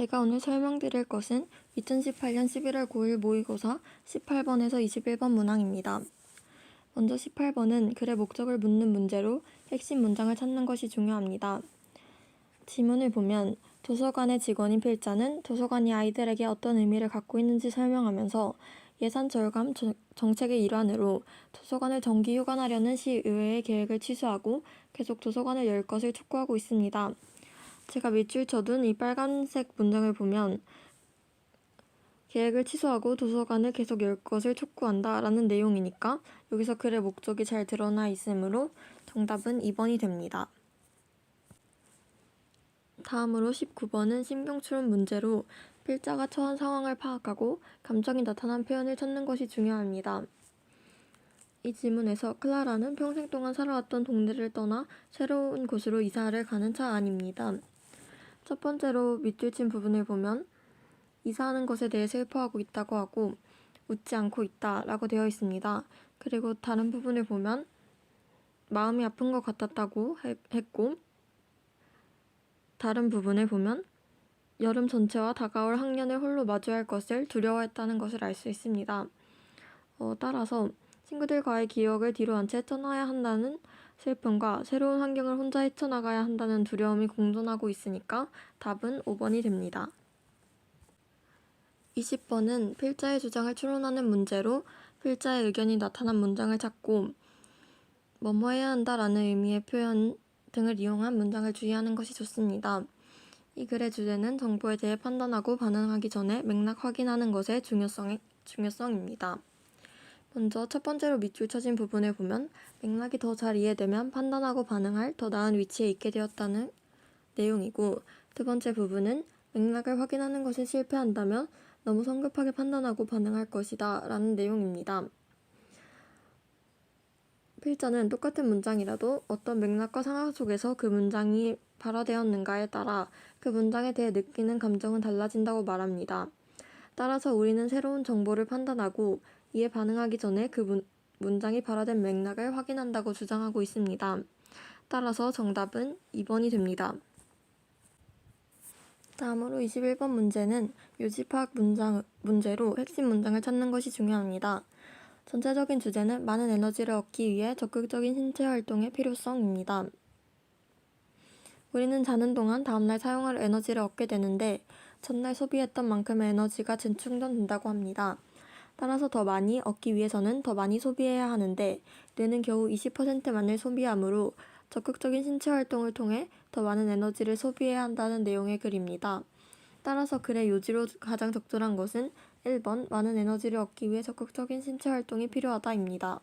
제가 오늘 설명드릴 것은 2018년 11월 9일 모의고사 18번에서 21번 문항입니다. 먼저 18번은 글의 목적을 묻는 문제로 핵심 문장을 찾는 것이 중요합니다. 지문을 보면 도서관의 직원인 필자는 도서관이 아이들에게 어떤 의미를 갖고 있는지 설명하면서 예산 절감 정- 정책의 일환으로 도서관을 정기 휴관하려는 시의회의 계획을 취소하고 계속 도서관을 열 것을 촉구하고 있습니다. 제가 밑줄 쳐둔 이 빨간색 문장을 보면 계획을 취소하고 도서관을 계속 열 것을 촉구한다 라는 내용이니까 여기서 글의 목적이 잘 드러나 있으므로 정답은 2번이 됩니다. 다음으로 19번은 신경추론 문제로 필자가 처한 상황을 파악하고 감정이 나타난 표현을 찾는 것이 중요합니다. 이 지문에서 클라라는 평생 동안 살아왔던 동네를 떠나 새로운 곳으로 이사를 가는 차 안입니다. 첫 번째로 밑줄 친 부분을 보면 이사하는 것에 대해 슬퍼하고 있다고 하고 웃지 않고 있다 라고 되어 있습니다. 그리고 다른 부분을 보면 마음이 아픈 것 같았다고 해- 했고 다른 부분을 보면 여름 전체와 다가올 학년을 홀로 마주할 것을 두려워했다는 것을 알 수 있습니다. 어, 따라서 친구들과의 기억을 뒤로 한 채 떠나야 한다는 슬픔과 새로운 환경을 혼자 헤쳐나가야 한다는 두려움이 공존하고 있으니까 답은 5번이 됩니다. 20번은 필자의 주장을 추론하는 문제로 필자의 의견이 나타난 문장을 찾고 뭐뭐 해야 한다라는 의미의 표현 등을 이용한 문장을 주의하는 것이 좋습니다. 이 글의 주제는 정보에 대해 판단하고 반응하기 전에 맥락 확인하는 것의 중요성, 중요성입니다. 먼저 첫 번째로 밑줄 쳐진 부분을 보면 맥락이 더 잘 이해되면 판단하고 반응할 더 나은 위치에 있게 되었다는 내용이고 두 번째 부분은 맥락을 확인하는 것에 실패한다면 너무 성급하게 판단하고 반응할 것이다 라는 내용입니다. 필자는 똑같은 문장이라도 어떤 맥락과 상황 속에서 그 문장이 발화되었는가에 따라 그 문장에 대해 느끼는 감정은 달라진다고 말합니다. 따라서 우리는 새로운 정보를 판단하고 이에 반응하기 전에 그 문, 문장이 발화된 맥락을 확인한다고 주장하고 있습니다. 따라서 정답은 2번이 됩니다. 다음으로 21번 문제는 요지파악 문장, 문제로 핵심 문장을 찾는 것이 중요합니다. 전체적인 주제는 많은 에너지를 얻기 위해 적극적인 신체 활동의 필요성입니다. 우리는 자는 동안 다음날 사용할 에너지를 얻게 되는데 전날 소비했던 만큼의 에너지가 재충전된다고 합니다. 따라서 더 많이 얻기 위해서는 더 많이 소비해야 하는데 뇌는 겨우 20%만을 소비하므로 적극적인 신체 활동을 통해 더 많은 에너지를 소비해야 한다는 내용의 글입니다. 따라서 글의 요지로 가장 적절한 것은 1번 많은 에너지를 얻기 위해 적극적인 신체 활동이 필요하다입니다.